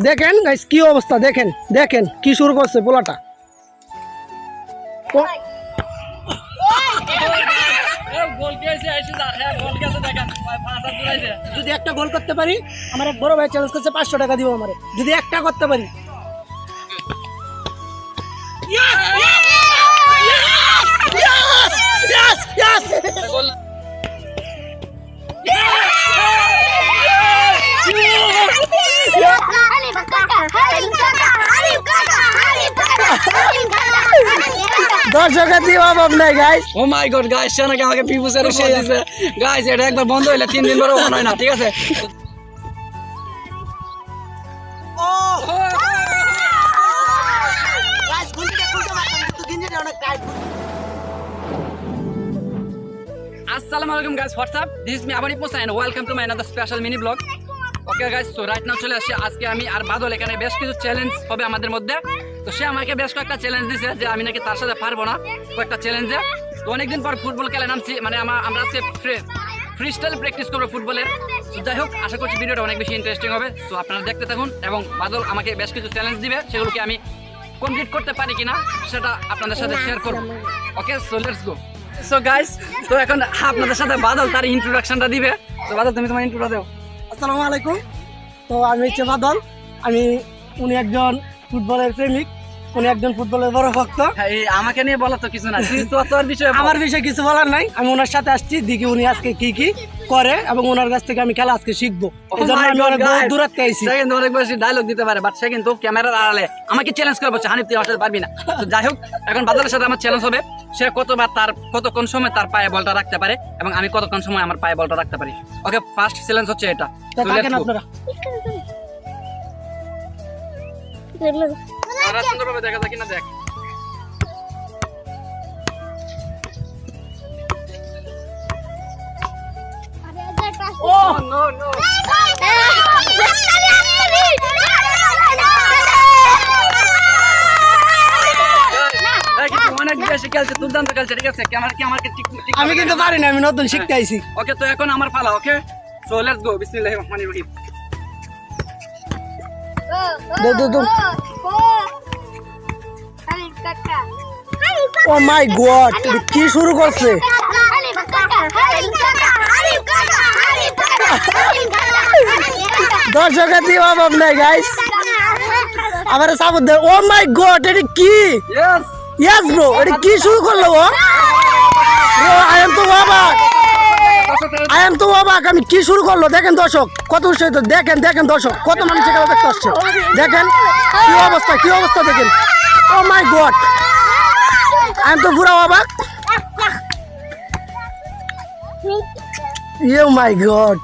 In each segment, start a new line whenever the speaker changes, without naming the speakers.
দেখেন গাইস কি অবস্থা? দেখেন দেখেন কি শুরু করছে পোলাটা? ও- যদি একটা গোল করতে পারি আমার এক বড় ভাই চ্যালেঞ্জ করছে পাঁচশো টাকা দিব আমারে। যদি একটা করতে পারি। Yes! দর্শকের দিয়ে অভাব নাই guys
oh my god guys সে নাকি আমাকে গাইস এটা একবার বন্ধ হইলে তিন দিন ধরে ওপেন হয় না ঠিক আছে? আসসালামু আলাইকুম guys what's up this is me আবানি পোসা and welcome to my another special mini blog okay guys so right now চলে আসছি। আজকে আমি আর বাদল এখানে বেশ কিছু চ্যালেঞ্জ হবে আমাদের মধ্যে। তো সে আমাকে বেশ কয়েকটা চ্যালেঞ্জ দিছে যে আমি নাকি তার সাথে পারব না। কয়েকটা চ্যালেঞ্জে তো অনেকদিন পর ফুটবল খেলে নামছি। মানে আমার আমরা আজকে ফ্রি স্টাইল প্র্যাকটিস করব ফুটবলের তো যাই হোক, আশা করছি ভিডিওটা অনেক বেশি ইন্টারেস্টিং হবে। সো আপনারা দেখতে থাকুন এবং বাদল আমাকে বেশ কিছু চ্যালেঞ্জ দিবে, সেগুলোকে আমি কমপ্লিট করতে পারি কিনা সেটা আপনাদের সাথে শেয়ার করব। Okay so let's go so guys তো এখন আপনাদের সাথে বাদল তার ইন্ট্রোডাকশনটা দিবে। তো বাদল, তুমি তোমার ইন্ট্রোটা দাও।
আসসালামু আলাইকুম। তো আমি হচ্ছে বাদল। আমি উনি একজন ফুটবলের প্রেমিক। উনি একজন ফুটবলের বড় ভক্ত।
হ্যাঁ, আমাকে নিয়ে বলা তো কিছু না তো তোর বিষয়ে
আমার বিষয়ে কিছু বলার নাই। আমি ওনার সাথে আসছি দেখি উনি আজকে কি কি করে এবং ওনার কাছ থেকে আমি খেলা আজকে শিখব।
Oh
এই জন্য আমি অনেক দূর- দূরাত্তে আইছি।
সে কিন্তু অনেক বেশি ডায়লগ দিতে পারে বাট সে কিন্তু ক্যামেরার আড়ালে আমাকে চ্যালেঞ্জ করে বলছে হানিফ তুই আমার পারবি না? তো যাই হোক এখন বাদলের সাথে আমার চ্যালেঞ্জ হবে। সে কতবার তার কতক্ষণ সময় তার পায়ে বলটা রাখতে পারে এবং আমি কতক্ষণ সময় আমার পায়ে বলটা রাখতে পারি। ওকে ফার্স্ট চ্যালেঞ্জ হচ্ছে এটা.
আপনারা?
আর সুন্দরভাবে দেখা যায় কিনা দেখ
ও
নো নো অনেক বেশি খেলছে দুর্দান্ত খেলছে ঠিক আছে ক্যামেরা কি আমাকে ঠিক ঠিক
আমি কিন্তু পারি না আমি নতুন শিখতে আইছি
ওকে তো এখন আমার পালা ওকে সো লেটস গো বিসমিল্লাহির রহমানির রহিম
ও মাই গড কি শুরু করছে? দর্শকের দিয়ে অভাব নাই গাইস আমার সাপোর্ট দেয় ও মাই গড এটা কি?
ইয়েস
ব্রো এটা কি শুরু করল ও আই এম তো অবাক। আই এম তো অবাক আমি কি শুরু করল? দেখেন দর্শক কত উৎসাহিত। দেখেন দেখেন দর্শক কত মানুষ এখানে দেখতে আসছে। দেখেন কি অবস্থা কি অবস্থা দেখেন। ও তো পুরো অবাক ইউ মাই গড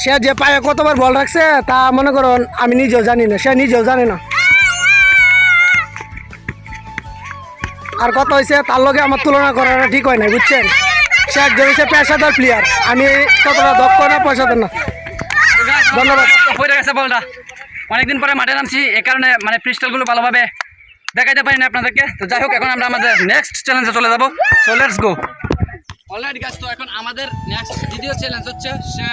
সে যে পায়ে কতবার বল রাখছে, তা মনে করুন, আমি নিজেও জানি না। সে নিজেও জানে না। আর কত হয়েছে, তার লগে আমার তুলনা করাটা ঠিক হয় না বুঝছেন? সে একজন হচ্ছে পেশাদার প্লেয়ার আমি কতটা দক্ষ না পয়সাদার না। ধন্যবাদ।
হয়ে গেছে বলটা। অনেকদিন পরে মাঠে নামছি এই কারণে মানে গুলো ভালোভাবে দেখাইতে পারি না আপনাদেরকে। তো যাই হোক এখন আমরা আমাদের নেক্সট চ্যালেঞ্জে চলে যাব। সো লেটস গো অলরাইট গাছ তো এখন আমাদের নেক্সট দ্বিতীয় চ্যালেঞ্জ হচ্ছে সে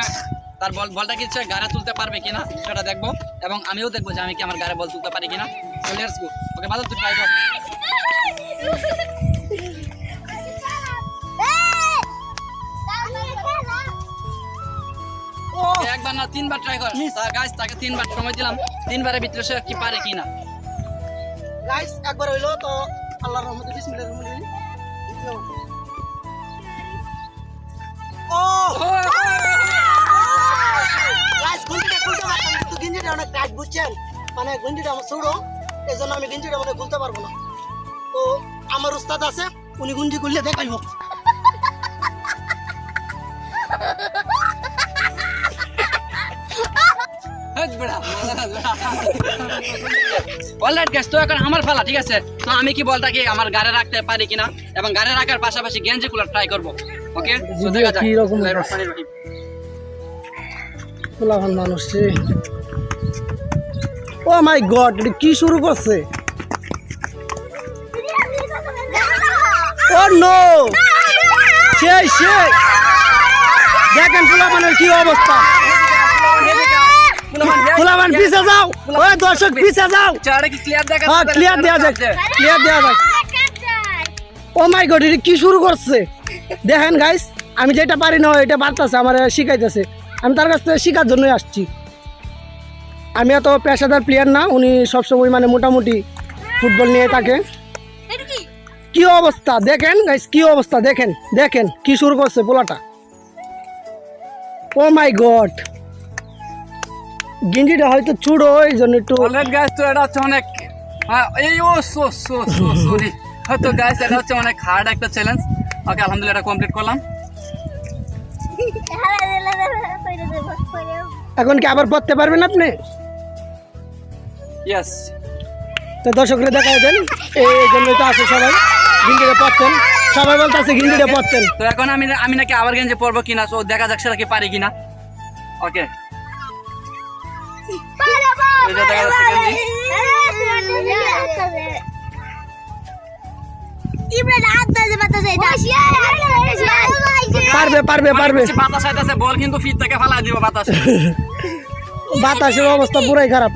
তার বল বলটা কি হচ্ছে গাড়ে তুলতে পারবে কিনা সেটা দেখব। এবং আমিও দেখব যে আমি কি আমার গাড়ে বল তুলতে পারি কিনা। সো লেটস গো ওকে ভালো তুই ট্রাই কর। একবার না তিনবার ট্রাই কর। তা গাছ তাকে তিনবার সময় দিলাম। তিনবারের ভিতরে সে কি পারে কিনা?
গাইস একবার হইল তো আল্লাহর রহমতে বিসমিল্লাহির রহমানির রহিম। ও! গাইস গুঞ্জিটা খুলতে পারতাম না, কিন্তু গেঞ্জিটা অনেক টাইট বুঝছেন? মানে গেঞ্জিটা আমার ছোড়ো এই জন্য আমি গেঞ্জিটা মানে খুলতে পারব না। তো আমার উস্তাদ আছে উনি গুঞ্জি খুললে দেখাইব।
অলরাইট গ্যাস তো এখন আমার ঠিক আছে? তো আমি কি বলটাকে আমার গাড়ি রাখতে পারি কিনা? এবং গাড়ি রাখার পাশাপাশি গেঞ্জি গুলো ট্রাই করব। ওকে
কি রকম। পোলাভান মানুষ ও মাই গড কি শুরু করছে? Oh no! সেই সেই। দেখেন কি অবস্থা। ফুলামান পিছে যাও। ওই দর্শক পিছে যাও।
চেহারা কি ক্লিয়ার দেখা
হ্যাঁ ক্লিয়ার দেওয়া যাক ক্লিয়ার দেওয়া যাক। ও মাই গড এটা কি শুরু করছে? দেখেন গাইস আমি যেটা পারি না এটা পারতেছে আমার শিখাইতেছে। আমি তার কাছ থেকে শেখার জন্যই আসছি। আমি এত পেশাদার প্লেয়ার না উনি সবসময় মানে মোটামুটি ফুটবল নিয়ে থাকে। কি? অবস্থা? দেখেন গাইস কি অবস্থা? দেখেন দেখেন কি শুরু করছে পোলাটা। ও মাই গড গিঞ্জিটা হয়তো চুড়ো এই জন্য একটু
অলরেড গাইস তো এটা হচ্ছে অনেক হ্যাঁ, এই ও সো সো সো সরি হয়তো গাইস এটা হচ্ছে অনেক হার্ড একটা চ্যালেঞ্জ ওকে আলহামদুলিল্লাহ এটা কমপ্লিট করলাম।
এখন কি আবার পড়তে পারবেন আপনি?
ইয়েস
তো দর্শকরা দেখা দেন এই জন্যই তো আছে সবাই। গিন্ডিটা পড়তেন। সবাই বলতেছে গিন্ডিটা পড়তেন।
তো এখন আমি আমি নাকি আবার গেঞ্জে পরবো কিনা তো দেখা যাক সেটা কি পারি কিনা। ওকে এটা দেখা যাচ্ছে গেঞ্জি।
পারবে পারবে পারবে।
বাতাস আইতাছে বল কিন্তু ফিট থেকে ফালাই দিব বাতাস।
বাতাসের অবস্থা পুরাই খারাপ।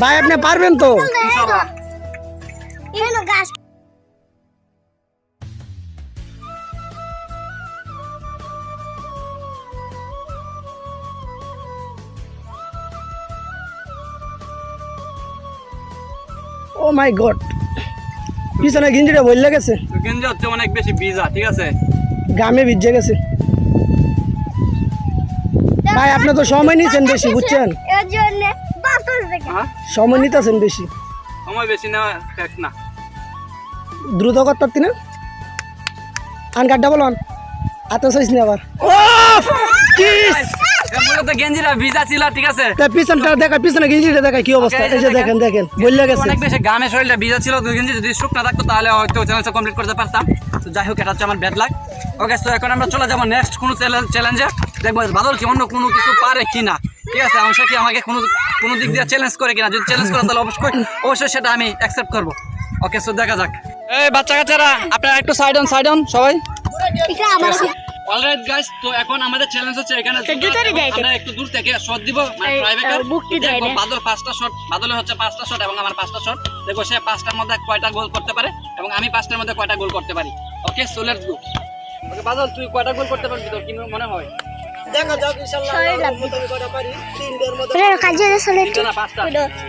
ভাই আপনি পারবেন তো?
ইনশাআল্লাহ
গাছ
ও মাই গড পিছনে গিঞ্জিটা বললে গেছে।
গেঞ্জি হচ্ছে অনেক বেশি ভিজা ঠিক আছে?
গামে ভিজে গেছে। ভাই আপনি তো সময় নিয়েছেন বেশি বুঝছেন?
এর জন্য বাতাস
হ্যাঁ?
সময় নিতেছেন বেশি।
সময় বেশি না না।
দ্রুত করতে না আন কাঠটা বলুন এত চাইছ না আবার। ও কিস!
এ মূলত গেঞ্জিটা ভিজা ছিল ঠিক আছে?
তা পিছনটা দেখা পিছনে গিঞ্জিটা দেখা কি অবস্থা? এই যে দেখেন দেখেন। বললে গেছে।
অনেক বেশি গামে শরীরটা ভিজা ছিল তো গেঞ্জি যদি শুকনা থাকতো তাহলে হয়তো চ্যালেঞ্জটা কমপ্লিট করতে পারতাম। তো যাই হোক এটা হচ্ছে আমার ব্যাড লাগ ওকে তো এখন আমরা চলে যাব নেক্সট কোনো চ্যালেঞ্জে দেখব বাদল কি অন্য কোনো কিছু পারে কিনা। ঠিক আছে? সে কি আমাকে কোনো কোনো দিক দিয়ে চ্যালেঞ্জ করে কিনা? যদি চ্যালেঞ্জ করে তাহলে অবশ্যই অবশ্যই সেটা আমি অ্যাকসেপ্ট করব। ওকে সো দেখা যাক। এই বাচ্চা কাচ্চারা আপনারা একটু সাইড অন সাইড অন সবাই।
এটা আমার
অলরাইট গাইস তো এখন আমাদের চ্যালেঞ্জ হচ্ছে এখানে। আমরা একটু দূর থেকে শট দিব মানে ট্রাইবেকার
বুকটি দেয়
বাদল পাঁচটা শট বাদলে হচ্ছে পাঁচটা শট এবং আমার পাঁচটা শট দেখো সে পাঁচটার মধ্যে কয়টা গোল করতে পারে এবং আমি পাঁচটার মধ্যে কয়টা গোল করতে পারি। ওকে সো লেটস গো ওকে বাদল তুই কয়টা গোল করতে পারবি তোর? কি মনে হয়?
দেখা যাক ইনশাআল্লাহ কয়টা পারি? তিনটার মধ্যে
কাজে চলে
না পাঁচটা?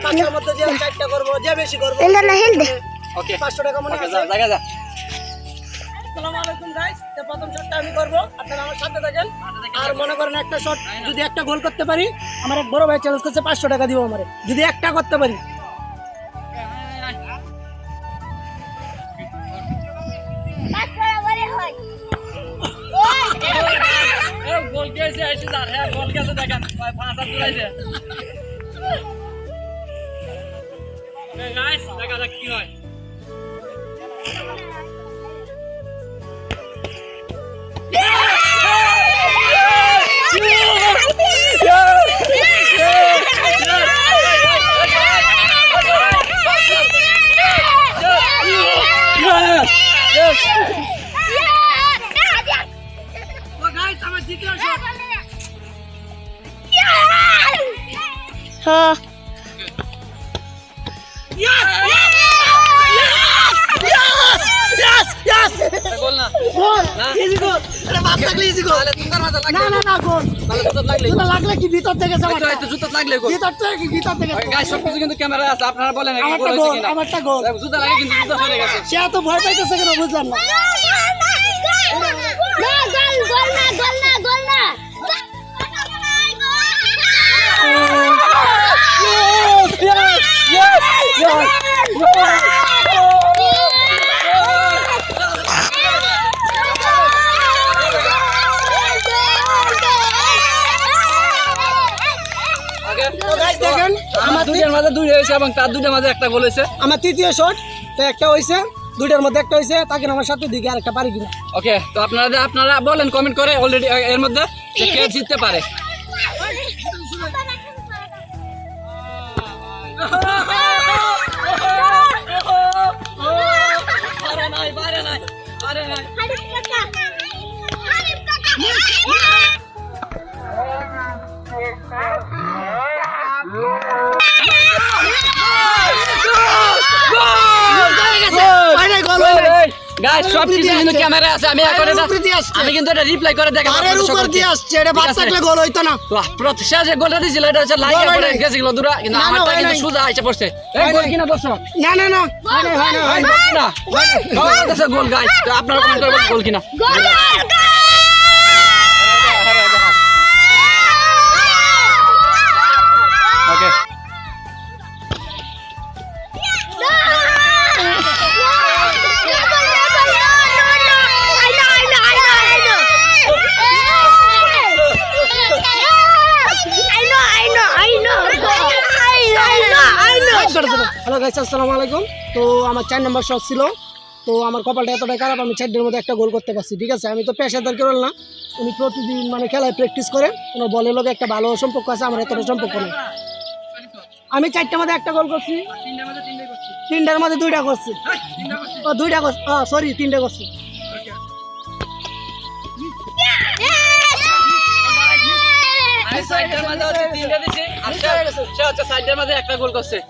পাঁচটার মধ্যে যে চারটা করব যে বেশি করব
না হেল দে।
ওকে
পাঁচশো টাকা মনে
ওকে
আছে?
যা জায়গা যা
আসসালামু আলাইকুম গাইস তো প্রথম শটটা আমি করব। আপনারা আমার সাথে থাকেন। আর মনে করেন একটা শট যদি একটা গোল করতে পারি, আমার এক বড় ভাই চ্যালেঞ্জ করছে, পাঁচশো টাকা দিব আমারে। যদি একটা করতে পারি।
হয়
গোল দূরাইছে গাইস দেখা যাক কি হয়।
হ্যাঁ
গোল না
ইজি গোল আরে বাপ থাকলে ইজি গোল
তাহলে তোমার মাথা
না
লাগলে
না না গোল
তাহলে জুতো লাগলে
জুতা লাগলে কি ভিতর থেকে
এই তো তো জুতো লাগলে গোল
ভিতর থেকে কি ভিতর থেকে
গাইস সবকিছু কিন্তু ক্যামেরা আছে আপনারা বলেন কি গোল হয়েছে
গোল
কিনা
আমারটা গোল
জুতো লাগে কিন্তু জুতো সরে গেছে
সে এত ভয় পাইতেছে কেন বুঝলাম না
না গোল গোল না গোল না গোল না
তো guys দেখেন
আমার দুইটার মাঝে দুই হয়েছে এবং তার মাঝে একটা হয়েছে
আমার তৃতীয় শট একটা হইছে দুইটার মধ্যে একটা হইছে তাকে আমার দিকে আরেকটা পারি কিনা
ওকে তো আপনারা আপনারা বলেন কমেন্ট করে অলরেডি এর মধ্যে জিততে পারে। No! সব কিছু কিন্তু ক্যামেরা আছে আমি এখন এটা কিন্তু এটা রিপ্লাই করে দেখাবো আরে
উপর দিয়ে আসছে এটা বাদ থাকলে গোল হইতো না।
তো যে গোলটা দিছিল এটা হচ্ছে লাইকে
গোল হয়
পড়ে দূরা কিন্তু
না, না,
আমারটা কিন্তু সুজা পড়ছে। এই গোল কিনা
না না না।
গোল গাইস তো আপনারা কমেন্ট করবেন গোল কিনা। ওকে
হ্যালো আসসালামু আলাইকুম। তো আমার চার নম্বর শট ছিল। তো আমার কপালটা এতটাই খারাপ, আমি চারটের মধ্যে একটা গোল করতে পারছি, ঠিক আছে? আমি তো পেশাদার কেরল না। উনি প্রতিদিন মানে খেলায় প্র্যাকটিস করে ওনার বলের লোক একটা ভালো সম্পর্ক আছে, আমার এতটা সম্পর্ক নেই। আমি চারটার মধ্যে একটা গোল করছি। তিনটার মধ্যে দুইটা করছি। ও, দুইটা করছি। সরি তিনটা করছি।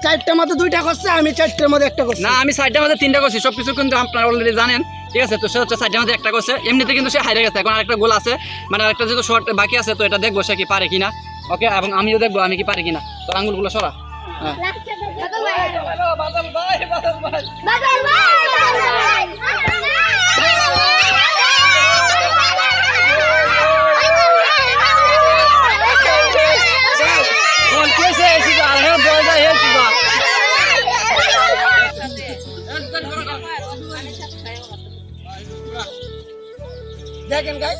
চারটার মধ্যে দুইটা করছে আমি চারটার মধ্যে একটা করছি।
না আমি সাইডের মধ্যে তিনটা করছি সব কিছু কিন্তু আপনারা অলরেডি জানেন। ঠিক আছে তো সে হচ্ছে সাইডের মধ্যে একটা করছে। এমনিতে কিন্তু সে হাইরে গেছে এখন আরেকটা গোল আছে। মানে আরেকটা যেহেতু শর্ট বাকি আছে তো এটা দেখব সে কি পারে কিনা। ওকে এবং আমিও দেখব আমি কি পারি কিনা। তো আঙ্গুলগুলো সরা। হ্যাঁ।
দেখেন গাইস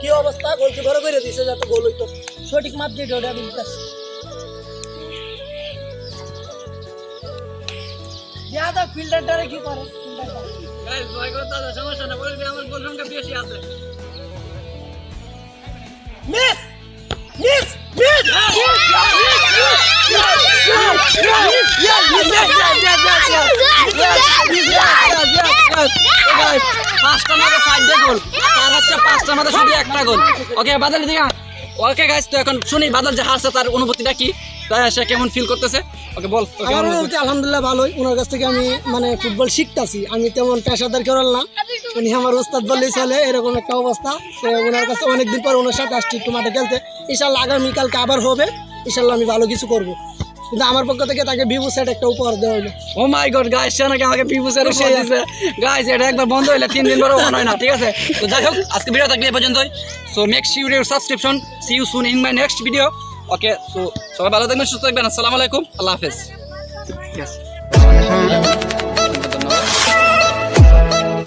কি অবস্থা? গোলকি বড় করে দিছে যাতে গোল হইতো সঠিক মাপ দিয়ে ওটা বিলতাস ইয়াদা ফিল্ডারটারে কি করে?
গাইস ভয় করতে হবে সমস্যা না বলে আমার গোল সংখ্যা বেশি আছে।
মিস! মিস! মিস!
ওকে
ভালোই কাছ থেকে আমি মানে ফুটবল শিখতাছি আমি তেমন পেশাদার কেরল না উনি আমার ওস্তাদ বললেই চলে এরকম একটা অবস্থা ওনার কাছে অনেকদিন পর ওনার সাথে আসছি একটু মাঠে খেলতে ইনশাল্লাহ আগামীকালকে আবার হবে ইনশাল্লাহ আমি ভালো কিছু করব। কিন্তু আমার পক্ষ থেকে তাকে ভিভো সেট একটা উপহার দেওয়া হলো।
ও মাই গড গাইস সে নাকি আমাকে পিপুসের উপর দিছে। গাইস এটা একবার বন্ধ হইলে তিন দিন পরে হয় না ঠিক আছে? তো যাই হোক আজকে ভিডিও থাকলে এই পর্যন্তই। So make sure your subscription see you soon in my next video okay so সবাই ভালো থাকবেন সুস্থ থাকবেন। আসসালামু আলাইকুম। আল্লাহ হাফেজ। ঠিক আছে